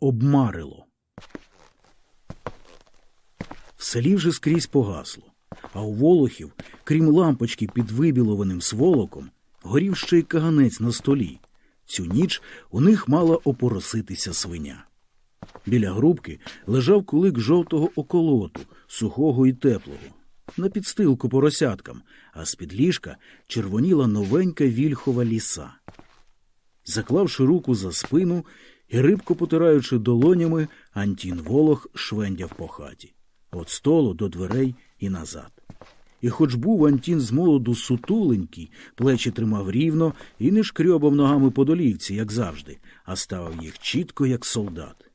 обмарило. В селі вже скрізь погасло, а у Волохів, крім лампочки під вибілованим сволоком, горів ще й каганець на столі. Цю ніч у них мала опороситися свиня. Біля грубки лежав кулик жовтого околоту, сухого і теплого, на підстилку поросяткам, а з-під ліжка червоніла новенька вільхова ліса. Заклавши руку за спину і рибко потираючи долонями, Антін Волох швендяв по хаті від столу до дверей і назад. І хоч був Антін з молоду сутуленький, плечі тримав рівно і не шкрьобав ногами по долівці, як завжди, а ставив їх чітко, як солдат.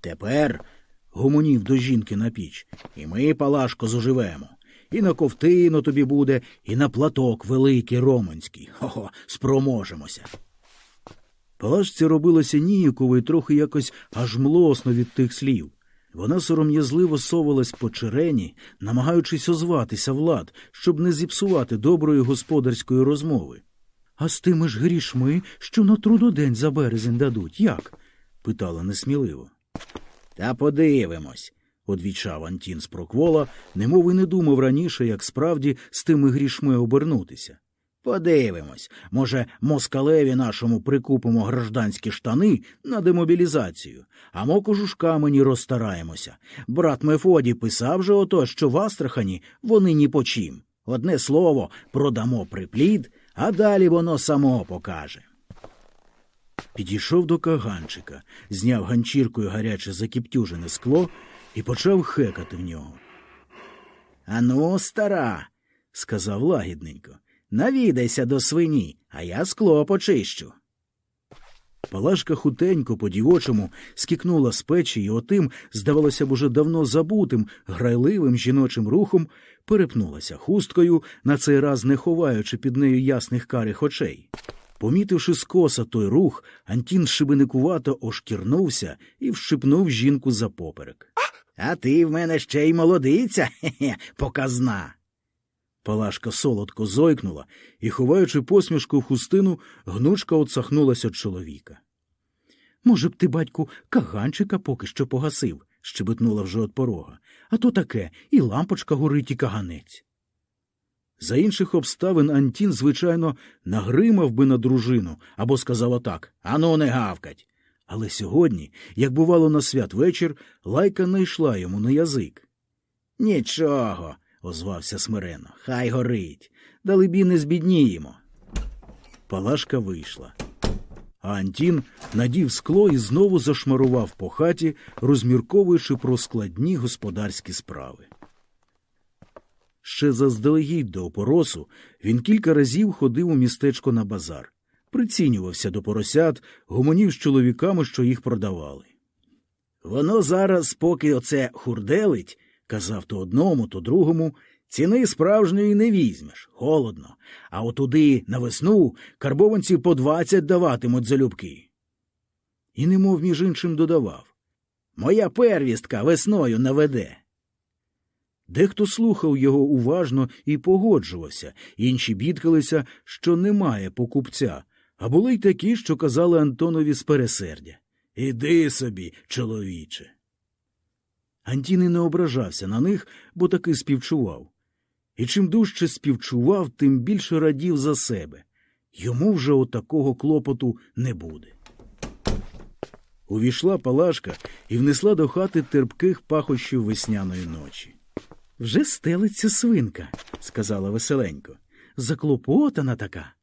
Тепер, гомонів до жінки на піч, і ми, Палашко, зоживемо. І на ковтину тобі буде, і на платок великий романський. Хо-хо, спроможемося. Палашці робилося ніяково і трохи якось аж млосно від тих слів. Вона сором'язливо совалась по черені, намагаючись озватися влад, щоб не зіпсувати доброї господарської розмови. А з тими ж грішми, що на трудодень за березень дадуть, як? питала несміливо. Та подивимось, одвічав Антін з проквола, немов і не думав раніше, як справді з тими грішми обернутися. Подивимось, може, москалеві нашому прикупимо гражданські штани на демобілізацію, а мо кожушка мені розстараємося. Брат Мефодій писав же ото, що в Астрахані вони ні по чим. Одне слово, продамо приплід, а далі воно само покаже. Підійшов до каганчика, зняв ганчіркою гаряче закіптюжене скло і почав хекати в нього. Ану, стара, сказав лагідненько, навідайся до свині, а я скло почищу. Палашка хутенько по дівочому скікнула з печі і отим, здавалося б, уже давно забутим, грайливим жіночим рухом перепнулася хусткою, на цей раз не ховаючи під нею ясних карих очей. Помітивши скоса той рух, Антін шибеникувато ошкірнувся і вщипнув жінку за поперек. А ти в мене ще й молодиця, хе-хе, показна. Палашка солодко зойкнула і, ховаючи посмішку в хустину, гнучка отсахнулася від чоловіка. Може б ти, батьку, каганчика поки що погасив, щебетнула вже від порога. А то таке і лампочка горить, і каганець. За інших обставин Антін, звичайно, нагримав би на дружину або сказав отак Ану, не гавкать. Але сьогодні, як бувало на святвечір, лайка не йшла йому на язик. Нічого, озвався смирено, хай горить. Далебі не збідніємо. Палашка вийшла. А Антін надів скло і знову зашмарував по хаті, розмірковуючи про складні господарські справи. Ще заздалегідь до опоросу він кілька разів ходив у містечко на базар, прицінювався до поросят, гомонів з чоловіками, що їх продавали. Воно зараз, поки оце хурделить, казав то одному, то другому, ціни справжньої не візьмеш, холодно, а отуди на весну карбованці по двадцять даватимуть залюбки. І немов між іншим додавав Моя первістка весною наведе. Дехто слухав його уважно і погоджувався, інші бідкалися, що немає покупця, а були й такі, що казали Антонові з пересердя Іди собі, чоловіче. Антін і не ображався на них, бо таки співчував. І чим дужче співчував, тим більше радів за себе. Йому вже отакого клопоту не буде. Увійшла Палашка і внесла до хати терпких пахощів весняної ночі. Вже стелиться свинка, сказала веселенько. Заклопотана така.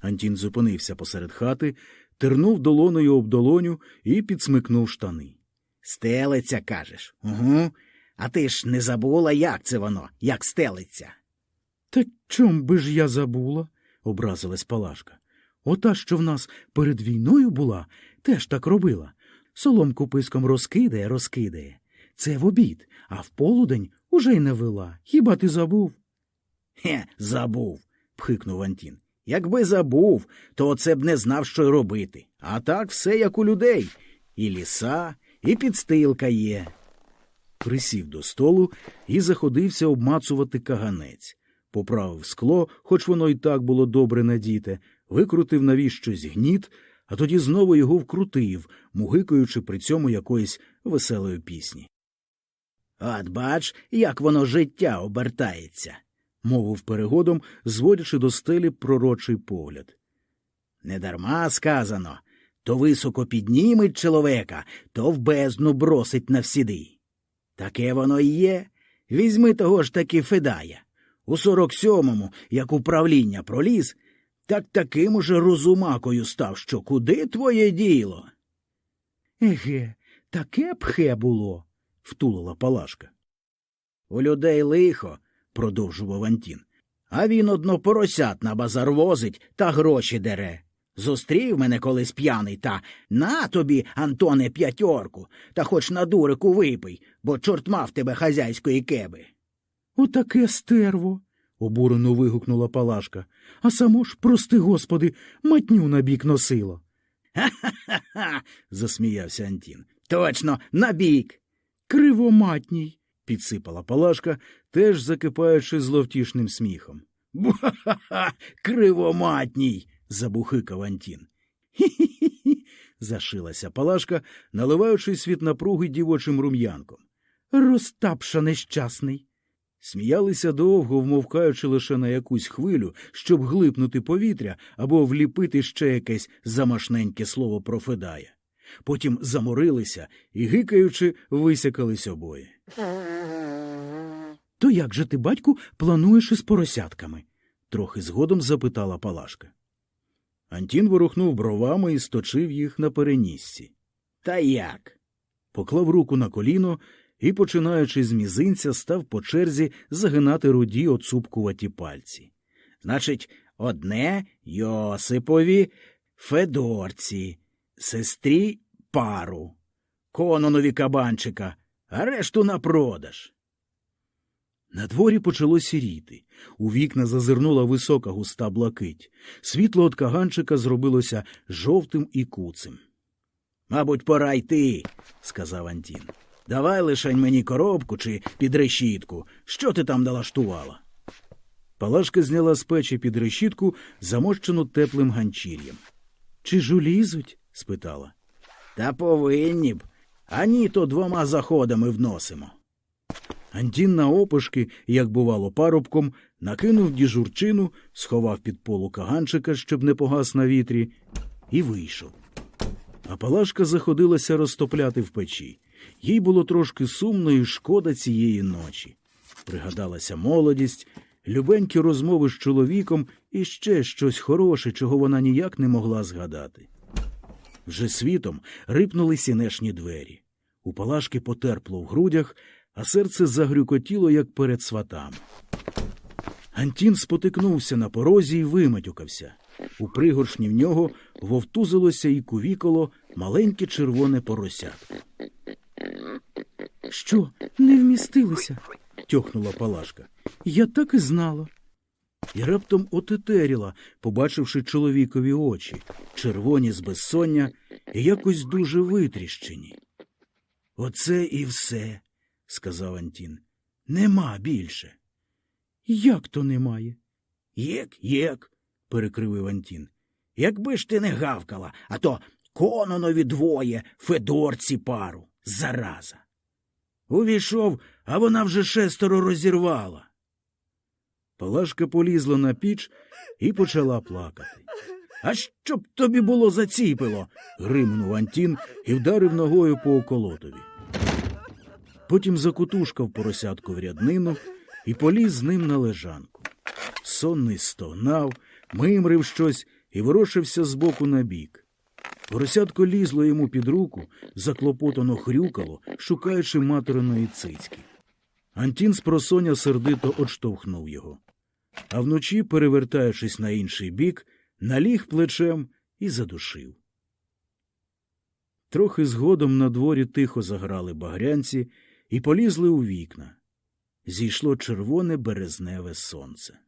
Антін зупинився посеред хати, тернув долоною об долоню і підсмикнув штани. Стелиться, кажеш. Угу. А ти ж не забула, як це воно, як стелиться. Та чом би ж я забула? образилась Палашка. Ота, що в нас перед війною була, теж так робила. Соломку писком розкидає, розкидає. Це в обід, а в полудень уже й не вела. Хіба ти забув? Хе, забув, пхикнув Антін. Якби забув, то оце б не знав, що й робити. А так все як у людей. І ліса, і підстилка є. Присів до столу і заходився обмацувати каганець. Поправив скло, хоч воно й так було добре надіте, викрутив навіщось гніт, а тоді знову його вкрутив, мугикаючи при цьому якоїсь веселої пісні. От бач, як воно життя обертається, мовив перегодом, зводячи до стелі пророчий погляд. Недарма сказано то високо підніметь чоловіка, то в бездну бросить навсіди. Таке воно і є. Візьми того ж таки Федая. У сорок сьомому, як управління проліз, так таким уже розумакою став, що куди твоє діло? Еге, таке пхе було, втулила Палашка. У людей лихо, продовжував Антін. А він одно поросят на базар возить та гроші дере. Зустрів мене колись п'яний та на тобі, Антоне, п'ятьорку, та хоч на дурику випий, бо чорт мав тебе хазяйської кеби. Отаке стерво. обурено вигукнула Палашка. А само ж, прости господи, матню на бік носило. Ха-ха-ха. засміявся Антін. Точно, на бік. Кривоматній, підсипала Палашка, теж закипаючи зловтішним сміхом. Ба-ха-ха, кривоматній. Забухикав Антін. Хі-хі-хі. зашилася Палашка, наливаючись від напруги дівочим рум'янком. Розтапша нещасний. Сміялися довго, вмовкаючи лише на якусь хвилю, щоб глипнути повітря або вліпити ще якесь замашненьке слово про Федая. Потім заморилися і, гикаючи, висякались обоє. То як же ти, батьку, плануєш із поросятками? трохи згодом запитала Палашка. Антін ворухнув бровами і сточив їх на перенісці. Та як? Поклав руку на коліно і, починаючи з мізинця, став по черзі загинати руді оцупкуваті пальці. Значить, одне Йосипові, Федорці, сестрі пару, кононові кабанчика, а решту на продаж. На дворі почало сіріти. У вікна зазирнула висока густа блакить. Світло от каганчика зробилося жовтим і куцим. Мабуть, пора йти, сказав Антін. Давай лишень мені коробку чи під решітку. Що ти там налаштувала? Палашка зняла з печі під решітку, замощену теплим ганчір'ям. Чи ж улізуть? спитала. Та повинні б. Ані то двома заходами вносимо. Антін на опошки, як бувало парубком, накинув діжурчину, сховав під полу каганчика, щоб не погас на вітрі, і вийшов. А Палашка заходилася розтопляти в печі. Їй було трошки сумно і шкода цієї ночі. Пригадалася молодість, любенькі розмови з чоловіком і ще щось хороше, чого вона ніяк не могла згадати. Вже світом рипнули сінешні двері. У Палашки потерпло в грудях, а серце загрюкотіло, як перед сватами. Антін спотикнувся на порозі і виматюкався. У пригоршні в нього вовтузилося і кувіколо маленьке червоне поросятко. Що, не вмістилися? тьохнула Палашка. Я так і знала. І раптом отетеріла, побачивши чоловікові очі, червоні з безсоння і якось дуже витріщені. Оце і все, сказав Антін. Нема більше. Як то немає? Єк, єк, перекривив Антін. Якби ж ти не гавкала, а то кононові двоє, Федорці пару, зараза. Увійшов, а вона вже шестеро розірвала. Палашка полізла на піч і почала плакати. А щоб тобі було заціпило. гримнув Антін і вдарив ногою по околотові. Потім закутушкав поросятку в ряднину і поліз з ним на лежанку. Сонний стогнав, мимрив щось і ворушився з боку на бік. Поросятко лізло йому під руку, заклопотано хрюкало, шукаючи материної цицьки. Антін з просоня сердито odштовхнув його. А вночі, перевертаючись на інший бік, наліг плечем і задушив. Трохи згодом на дворі тихо заграли багрянці і полізли у вікна. Зійшло червоне березневе сонце.